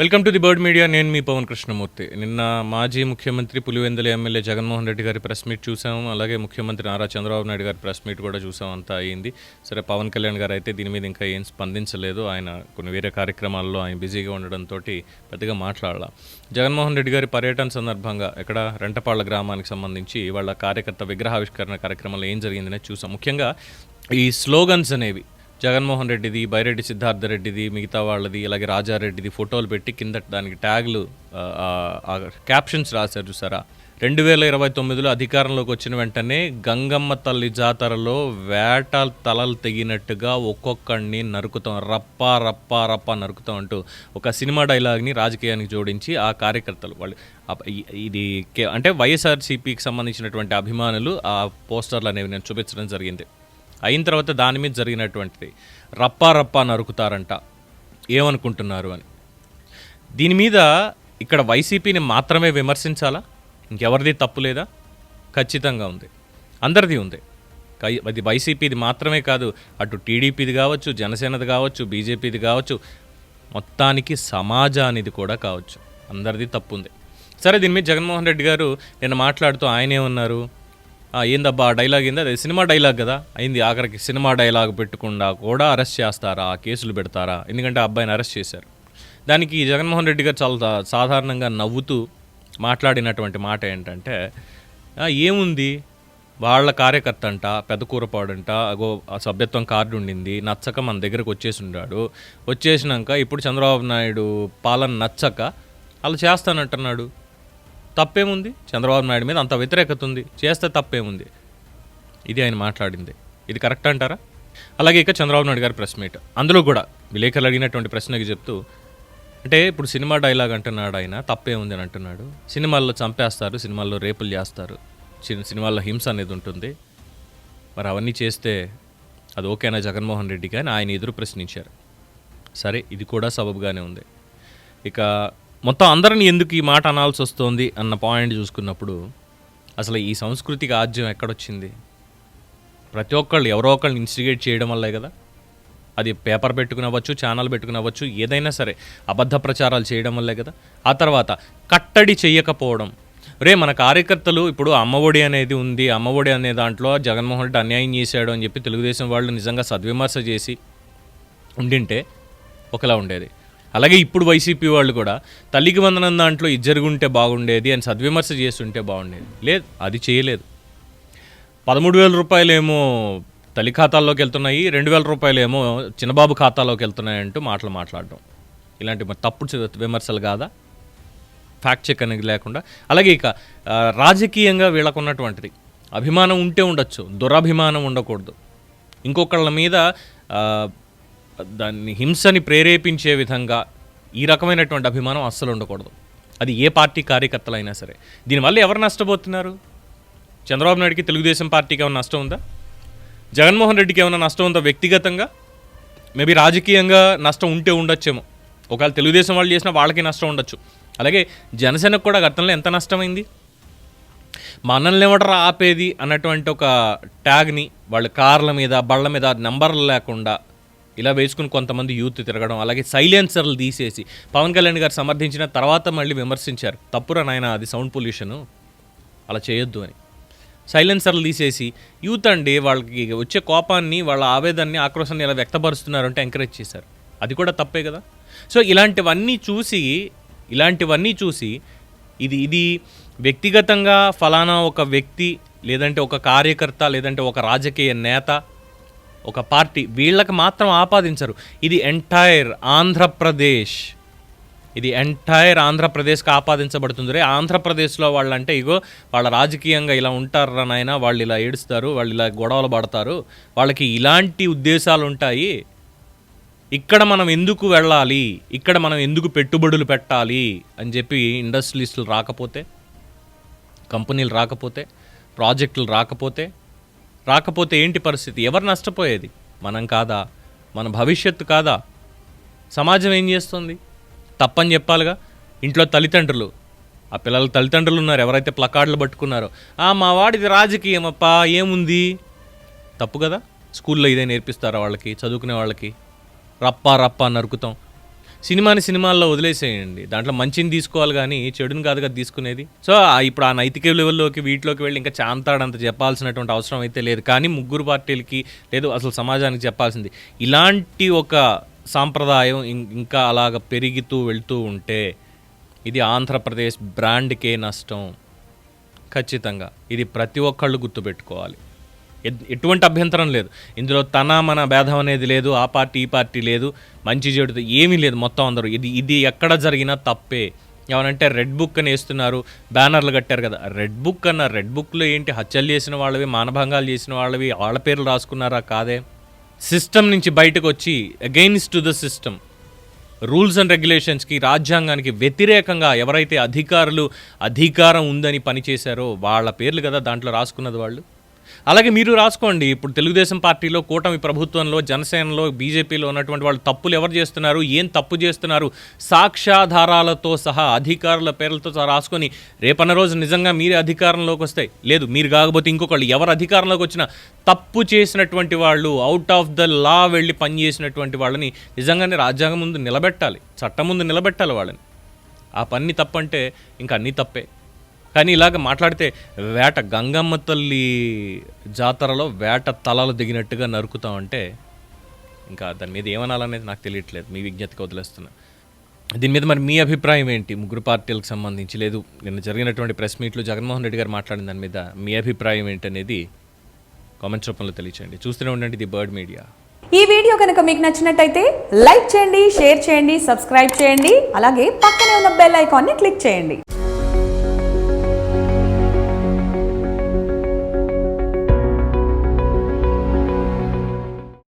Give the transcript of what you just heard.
Welcome to the bird media. నేను మీ పవన్ కృష్ణమూర్తి. నిన్న మాజీ ముఖ్యమంత్రి పులివెందుల ఎమ్మెల్యే జగన్మోహన్ రెడ్డి గారి ప్రెస్ మీట్ చూసాము. అలాగే ముఖ్యమంత్రి నారా చంద్రబాబు నాయుడు గారి ప్రెస్ మీట్ కూడా చూసాం. అంతా అయింది. సరే పవన్ కళ్యాణ్ గారు అయితే దీని మీద ఇంకా ఏం స్పందించలేదు. ఆయన కొన్ని వేరే కార్యక్రమాల్లో ఆయన బిజీగా ఉండడంతో పెద్దగా మాట్లాడాల. జగన్మోహన్ రెడ్డి గారి పర్యటన సందర్భంగా ఇక్కడ రెంటపాళ్ళ గ్రామానికి సంబంధించి వాళ్ళ కార్యకర్త విగ్రహావిష్కరణ కార్యక్రమంలో ఏం జరిగిందనే చూసాం. ముఖ్యంగా ఈ స్లోగన్స్ అనేవి జగన్మోహన్ రెడ్డిది బైరెడ్డి సిద్ధార్థ రెడ్డిది మిగతా వాళ్ళది అలాగే రాజారెడ్డిది ఫోటోలు పెట్టి కింద దానికి ట్యాగ్లు క్యాప్షన్స్ రాశారు చూసారా? రెండు వేల ఇరవై తొమ్మిదిలో అధికారంలోకి వచ్చిన వెంటనే గంగమ్మ తల్లి జాతరలో వేట తలలు తెగినట్టుగా ఒక్కొక్కడిని నరుకుతాం రప్ప రప్ప రప్ప నరుకుతాం అంటూ ఒక సినిమా డైలాగ్ని రాజకీయానికి జోడించి ఆ కార్యకర్తలు వాళ్ళు ఇది అంటే వైఎస్ఆర్సీపీకి సంబంధించినటువంటి అభిమానులు ఆ పోస్టర్లు అనేవి నేను చూపించడం జరిగింది. అయిన తర్వాత దాని మీద జరిగినటువంటిది. రప్పా రప్పా నరుకుతారంట. ఏమనుకుంటున్నారు అని. దీని మీద ఇక్కడ వైసీపీని మాత్రమే విమర్శించాలా? ఇంకెవరిది తప్పు లేదా? ఖచ్చితంగా ఉంది. అందరిది ఉంది. అది వైసీపీది మాత్రమే కాదు అటు టీడీపీది కావచ్చు జనసేనది కావచ్చు బీజేపీది కావచ్చు మొత్తానికి సమాజానిది కూడా కావచ్చు. అందరిది తప్పు ఉంది సరే దీని మీద జగన్మోహన్ రెడ్డి గారు నేను మాట్లాడుతూ ఆయనే ఉన్నారు. ఏందబ్బా ఆ డైలాగ్ ఏంది? అదే సినిమా డైలాగ్ కదా? అయింది ఆఖరికి సినిమా డైలాగ్ పెట్టకుండా కూడా అరెస్ట్ చేస్తారా? కేసులు పెడతారా? ఎందుకంటే అబ్బాయిని అరెస్ట్ చేశారు. దానికి జగన్మోహన్ రెడ్డి గారు చాలా సాధారణంగా నవ్వుతూ మాట్లాడినటువంటి మాట ఏంటంటే ఏముంది? వాళ్ళ కార్యకర్త అంట పెద్ద కూరపాడంట అగో ఆ సభ్యత్వం కార్డు ఉండింది నచ్చక మన దగ్గరకు వచ్చేసి ఉన్నాడు వచ్చేసినాక ఇప్పుడు చంద్రబాబు నాయుడు పాలన నచ్చక అలా చేస్తానంటున్నాడు. తప్పేముంది? చంద్రబాబు నాయుడు మీద అంత వ్యతిరేకత ఉంది. చేస్తే తప్పేముంది? ఇది ఆయన మాట్లాడింది. ఇది కరెక్ట్ అంటారా? అలాగే ఇక చంద్రబాబు నాయుడు గారి ప్రెస్ మీట్. అందులో కూడా విలేకరులు అడిగినటువంటి ప్రశ్నకి చెప్తూ అంటే ఇప్పుడు సినిమా డైలాగ్ అంటున్నాడు ఆయన తప్పే ఉంది అని అంటున్నాడు. సినిమాల్లో చంపేస్తారు సినిమాల్లో రేపులు చేస్తారు. సి- సినిమాల్లో హింస అనేది ఉంటుంది. మరి అవన్నీ చేస్తే అది ఓకేనా జగన్మోహన్ రెడ్డి కానీ ఆయన ఎదురు ప్రశ్నించారు. సరే ఇది కూడా సబబుగానే ఉంది. ఇక మొత్తం అందరిని ఎందుకు ఈ మాట అనాల్సి వస్తుంది అన్న పాయింట్ చూసుకున్నప్పుడు అసలు ఈ సంస్కృతికి ఆజ్యం ఎక్కడొచ్చింది? ప్రతి ఒక్కళ్ళు ఎవరో ఒకళ్ళని ఇన్స్టిగేట్ చేయడం వల్లే కదా. అది పేపర్ పెట్టుకునవచ్చు ఛానల్ పెట్టుకునవచ్చు ఏదైనా సరే అబద్ధ ప్రచారాలు చేయడం వల్లే కదా. ఆ తర్వాత కట్టడి చేయకపోవడం. రే మన కార్యకర్తలు ఇప్పుడు అమ్మఒడి అనేది ఉంది అమ్మఒడి అనే దాంట్లో జగన్మోహన్ రెడ్డి అన్యాయం చేశాడు అని చెప్పి తెలుగుదేశం వాళ్ళు నిజంగా సద్విమర్శ చేసి ఉండింటే ఒకలా ఉండేది. అలాగే ఇప్పుడు వైసీపీ వాళ్ళు కూడా తల్లికి వందనం దాంట్లో ఇది జరుగుంటే బాగుండేది అని సద్విమర్శ చేస్తుంటే బాగుండేది. లేదు అది చేయలేదు. పదమూడు వేల రూపాయలేమో తల్లి ఖాతాల్లోకి వెళ్తున్నాయి రెండు వేల రూపాయలేమో చిన్నబాబు ఖాతాలోకి వెళ్తున్నాయి అంటూ మాటలు మాట్లాడడం ఇలాంటి మరి తప్పుడు విమర్శలు కాదా? ఫ్యాక్ట్ చెక్ అనేది లేకుండా. అలాగే ఇక రాజకీయంగా వీళ్ళకు ఉన్నటువంటిది అభిమానం ఉంటే ఉండొచ్చు దురభిమానం ఉండకూడదు. ఇంకొకళ్ళ మీద దాన్ని హింసని ప్రేరేపించే విధంగా ఈ రకమైనటువంటి అభిమానం అస్సలు ఉండకూడదు. అది ఏ పార్టీ కార్యకర్తలైనా సరే. దీనివల్ల ఎవరు నష్టపోతున్నారు? చంద్రబాబు నాయుడుకి తెలుగుదేశం పార్టీకి ఏమైనా నష్టం ఉందా? జగన్మోహన్ రెడ్డికి ఏమైనా నష్టం ఉందా వ్యక్తిగతంగా? మేబీ రాజకీయంగా నష్టం ఉంటే ఉండొచ్చేమో. ఒకవేళ తెలుగుదేశం వాళ్ళు చేసిన వాళ్ళకి నష్టం ఉండొచ్చు. అలాగే జనసేనకు కూడా గతంలో ఎంత నష్టమైంది? మనల్ని ఎవడరా ఆపేది అన్నటువంటి ఒక ట్యాగ్ని వాళ్ళ కార్ల మీద బళ్ళ మీద నంబర్లు లేకుండా ఇలా వేసుకుని కొంతమంది యూత్ తిరగడం అలాగే సైలెన్సర్లు తీసేసి పవన్ కళ్యాణ్ గారు సమర్థించిన తర్వాత మళ్ళీ విమర్శించారు. తప్పురా నాయన అది సౌండ్ పొల్యూషను. అలా చేయొద్దు అని. సైలెన్సర్లు తీసేసి యూత్ అండి వాళ్ళకి వచ్చే కోపాన్ని వాళ్ళ ఆవేదాన్ని ఆక్రోశాన్ని ఇలా వ్యక్తపరుస్తున్నారు అంటే ఎంకరేజ్ చేశారు. అది కూడా తప్పే కదా. సో ఇలాంటివన్నీ చూసి ఇలాంటివన్నీ చూసి ఇది ఇది వ్యక్తిగతంగా ఫలానా ఒక వ్యక్తి లేదంటే ఒక కార్యకర్త లేదంటే ఒక రాజకీయ నేత ఒక పార్టీ వీళ్ళకి మాత్రం ఆపాదించరు. ఇది ఎంటైర్ ఆంధ్రప్రదేశ్. ఇది ఎంటైర్ ఆంధ్రప్రదేశ్కి ఆపాదించబడుతుంది రే ఆంధ్రప్రదేశ్లో వాళ్ళంటే ఇగో వాళ్ళ రాజకీయంగా ఇలా ఉంటారా నాయన? వాళ్ళు ఇలా ఏడుస్తారు వాళ్ళు ఇలా గొడవలు పడతారు. వాళ్ళకి ఇలాంటి ఉద్దేశాలు ఉంటాయి. ఇక్కడ మనం ఎందుకు వెళ్ళాలి? ఇక్కడ మనం ఎందుకు పెట్టుబడులు పెట్టాలి? అని చెప్పి ఇండస్ట్రీస్లు రాకపోతే కంపెనీలు రాకపోతే ప్రాజెక్టులు రాకపోతే రాకపోతే ఏంటి పరిస్థితి? ఎవరు నష్టపోయేది? మనం కాదా? మన భవిష్యత్తు కాదా? సమాజం ఏం చేస్తుంది? తప్పని చెప్పాలిగా? ఇంట్లో తల్లిదండ్రులు. ఆ పిల్లల తల్లిదండ్రులు ఉన్నారు. ఎవరైతే ప్లకార్డులు పట్టుకున్నారో. ఆ మా వాడిది రాజకీయం అప్పా ఏముంది? తప్పు కదా? స్కూల్లో ఇదే నేర్పిస్తారా వాళ్ళకి? చదువుకునే వాళ్ళకి? రప్పా రప్పా నరుకుతాం. సినిమాని సినిమాల్లో వదిలేసేయండి. దాంట్లో మంచిని తీసుకోవాలి కానీ చెడుని కాదు కదా తీసుకునేది. సో ఆ- ఇప్పుడు ఆ నైతిక లెవెల్లోకి వీటిలోకి వెళ్ళి ఇంకా చాంతాడంత చెప్పాల్సినటువంటి అవసరం అయితే లేదు. కానీ ముగ్గురు పార్టీలకి లేదు అసలు సమాజానికి చెప్పాల్సింది. ఇలాంటి ఒక సాంప్రదాయం ఇంకా అలాగ పెరుగుతూ వెళ్తూ ఉంటే ఇది ఆంధ్రప్రదేశ్ బ్రాండ్కే నష్టం. ఖచ్చితంగా. ఇది ప్రతి ఒక్కళ్ళు గుర్తుపెట్టుకోవాలి. ఎటువంటి అభ్యంతరం లేదు. ఇందులో తన మన భేదం అనేది లేదు ఆ పార్టీ ఈ పార్టీ లేదు మంచి చెడు ఏమీ లేదు మొత్తం అందరూ. ఇది ఇది ఎక్కడ జరిగినా తప్పే. ఏమనంటే రెడ్ బుక్ అని వేస్తున్నారు బ్యానర్లు కట్టారు కదా. రెడ్ బుక్ అన్న రెడ్ బుక్లో ఏంటి హత్యలు చేసిన వాళ్ళవి మానభంగాలు చేసిన వాళ్ళవి వాళ్ళ పేర్లు రాసుకున్నారా కాదే? సిస్టమ్ నుంచి బయటకు వచ్చి against to the system rules and రెగ్యులేషన్స్కి రాజ్యాంగానికి వ్యతిరేకంగా ఎవరైతే అధికారులు అధికారం ఉందని పనిచేశారో వాళ్ళ పేర్లు కదా దాంట్లో రాసుకున్నది వాళ్ళు? అలాగే మీరు రాసుకోండి. ఇప్పుడు తెలుగుదేశం పార్టీలో కూటమి ప్రభుత్వంలో జనసేనలో బీజేపీలో ఉన్నటువంటి వాళ్ళు తప్పులు ఎవరు చేస్తున్నారు? ఏం తప్పు చేస్తున్నారు? సాక్ష్యాధారాలతో సహా అధికారుల పేర్లతో రాసుకొని రేపన్న రోజు నిజంగా మీరే అధికారంలోకి వస్తాయి లేదు మీరు కాకపోతే ఇంకొకళ్ళు ఎవరు అధికారంలోకి వచ్చినా తప్పు చేసినటువంటి వాళ్ళు అవుట్ ఆఫ్ ద లా వెళ్ళి పనిచేసినటువంటి వాళ్ళని నిజంగానే రాజ్యాంగం ముందు నిలబెట్టాలి. చట్టం ముందు నిలబెట్టాలి వాళ్ళని. ఆ పని తప్పంటే ఇంకా అన్నీ తప్పే. కానీ ఇలాగ మాట్లాడితే వేట గంగమ్మ తల్లి జాతరలో వేట తలలు దిగినట్టుగా నరుకుతామంటే ఇంకా దాని మీద ఏమనాలనేది నాకు తెలియట్లేదు. మీ విజ్ఞతకి వదిలేస్తున్నా. దీని మీద మరి మీ అభిప్రాయం ఏంటి? ముగ్గురు పార్టీలకు సంబంధించి లేదు. నిన్న జరిగినటువంటి ప్రెస్ మీట్లో జగన్మోహన్ రెడ్డి గారు మాట్లాడిన దాని మీద మీ అభిప్రాయం ఏంటనేది కామెంట్స్ రూపంలో తెలియచేయండి. చూస్తూనే ఉండండి ది బర్డ్ మీడియా. ఈ వీడియో కనుక మీకు నచ్చినట్టయితే లైక్ చేయండి షేర్ చేయండి సబ్స్క్రైబ్ చేయండి. అలాగే పక్కనే ఉన్న బెల్ ఐకాన్ని క్లిక్ చేయండి.